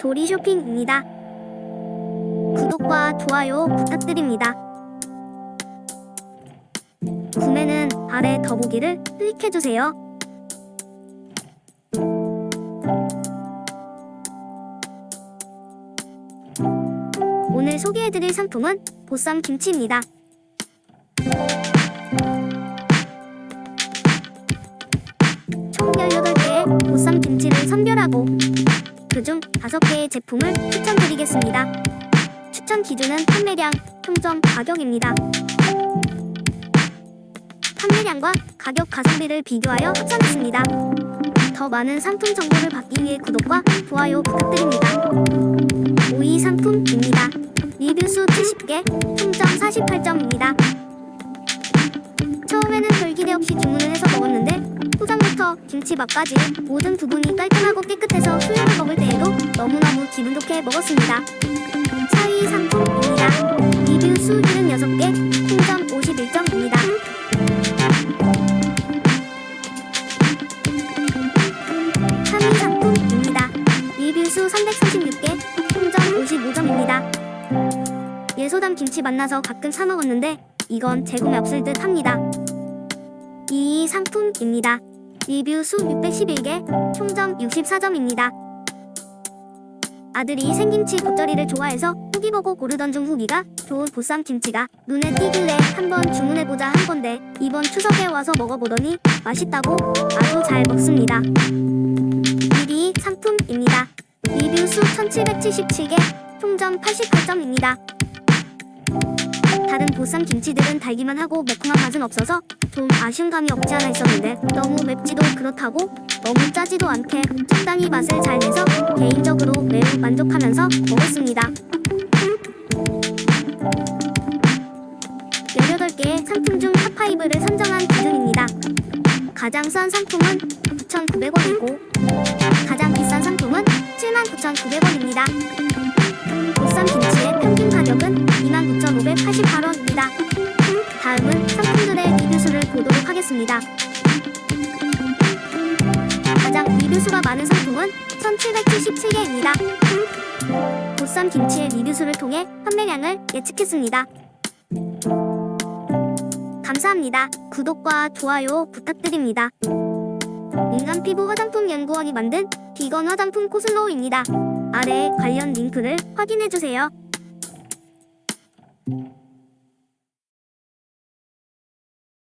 도리 쇼핑입니다. 구독과 좋아요 부탁드립니다. 구매는 아래 더보기를 클릭해주세요. 소개해드릴 상품은 보쌈 김치입니다. 총 18개의 보쌈 김치를 선별하고 그중 5개의 제품을 추천드리겠습니다. 추천 기준은 판매량, 총점 가격입니다. 판매량과 가격 가성비를 비교하여 합산했습니다. 더 많은 상품 정보를 받기 위해 구독과 좋아요 부탁드립니다. 5위 상품입니다. 리뷰 수 70개, 총점 48점입니다. 처음에는 별 기대 없이 주문을 해서 먹었는데 포장부터 김치밥까지 모든 부분이 깔끔하고 깨끗해서 수요 먹었습니다. 4위 상품입니다. 리뷰 수 76개, 총점 51점입니다. 3위 상품입니다. 리뷰 수 336개, 총점 55점입니다. 예소담 김치 만나서 가끔 사 먹었는데 이건 재구매 없을 듯 합니다. 2위 상품입니다. 리뷰 수 611개, 총점 64점입니다. 아들이 생김치 겉절이를 좋아해서 후기 보고 고르던 중 후기가 좋은 보쌈 김치가 눈에 띄길래 한번 주문해보자 한 건데 이번 추석에 와서 먹어보더니 맛있다고 아주 잘 먹습니다. 1위 상품입니다. 리뷰 수 1777개, 총점 88점입니다. 다른 보쌈 김치들은 달기만 하고 매콤한 맛은 없어서 좀 아쉬운 감이 없지 않아 있었는데 너무 맵지도 그렇다고 너무 짜지도 않게 적당히 맛을 잘 내서 개인적으로 매우 만족하면서 먹었습니다. 18개의 상품 중 탑5를 선정한 기준입니다. 가장 싼 상품은 9,900원이고 가장 비싼 상품은 79,900원입니다. 보쌈 김치의 평균 가격은 29,588원입니다. 다음은 상품들의 리뷰수를 보도록 하겠습니다. 가장 리뷰수가 많은 상품은 1777개입니다. 보쌈 김치의 리뷰수를 통해 판매량을 예측했습니다. 감사합니다. 구독과 좋아요 부탁드립니다. 민간 피부 화장품 연구원이 만든 비건 화장품 코슬로우입니다. 아래 관련 링크를 확인해주세요.